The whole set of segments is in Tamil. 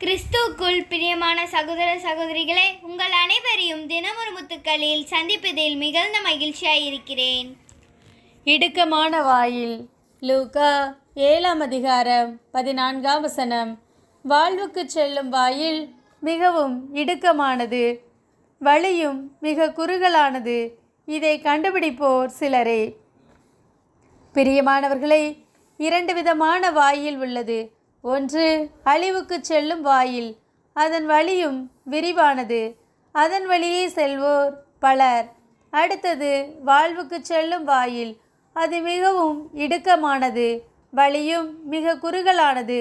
கிறிஸ்துவுக்குள் பிரியமான சகோதர சகோதரிகளே உங்கள் அனைவரையும் தினமொரு முத்துக்களில் சந்திப்பதில் மிகுந்த மகிழ்ச்சியாக இருக்கிறேன். இடுக்கமான வாயில் லூகா ஏழாம் அதிகாரம் பதினான்காம் வசனம். வாழ்வுக்கு செல்லும் வாயில் மிகவும் இடுக்கமானது வழியும் மிக குறுகலானது. இதை கண்டுபிடிப்போர் சிலரே. பிரியமானவர்களே இரண்டு விதமான வாயில் உள்ளது. ஒன்று அழிவுக்கு செல்லும் வாயில் அதன் வழியும் விரிவானது. அதன் வழியே செல்வோர் பலர். அடுத்தது வாழ்வுக்கு செல்லும் வாயில் அது மிகவும் இடுக்கமானது வழியும் மிக குறுகலானது.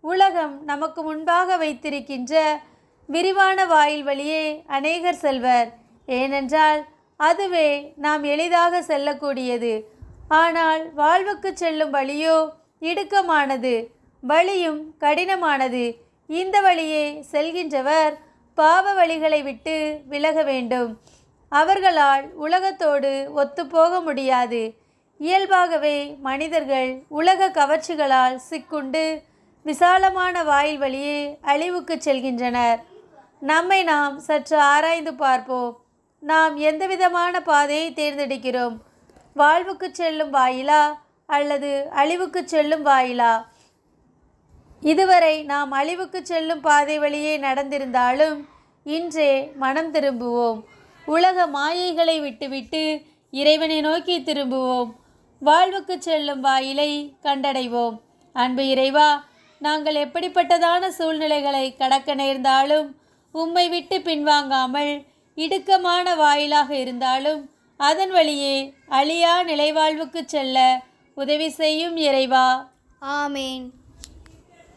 உலகம் நமக்கு முன்பாக வைத்திருக்கின்ற விரிவான வாயில் வழியே அநேகர் செல்வர். ஏனென்றால் அதுவே நாம் எளிதாக செல்லக்கூடியது. ஆனால் வாழ்வுக்கு செல்லும் வழியோ இடுக்கமானது. வழியும் கடினமானது. இந்த வழியே செல்கின்றவர் பாவ வழிகளை விட்டு விலக வேண்டும். அவர்களால் உலகத்தோடு ஒத்துப்போக முடியாது. இயல்பாகவே மனிதர்கள் உலக கவர்ச்சிகளால் சிக்குண்டு விசாலமான வாயில் வழியே அழிவுக்கு செல்கின்றனர். நம்மை நாம் சற்று ஆராய்ந்து பார்ப்போம். நாம் எந்த விதமான பாதையை தேர்ந்தெடுக்கிறோம்? வாழ்வுக்கு செல்லும் வாயிலா அல்லது அழிவுக்கு செல்லும் வாயிலா? இதுவரை நாம் அழிவுக்கு செல்லும் பாதை வழியே நடந்திருந்தாலும் இன்றே மனம் திரும்புவோம். உலக மாயைகளை விட்டுவிட்டு இறைவனை நோக்கி திரும்புவோம். வாழ்வுக்கு செல்லும் வாயிலை கண்டடைவோம். அன்பு இறைவா நாங்கள் எப்படிப்பட்டதான சூழ்நிலைகளை கடக்க நேர்ந்தாலும் உம்மை விட்டு பின்வாங்காமல் இடுக்கமான வாயிலாக இருந்தாலும் அதன் வழியே அழியா நிலைவாழ்வுக்கு செல்ல உதவி செய்யும் இறைவா. ஆமேன்.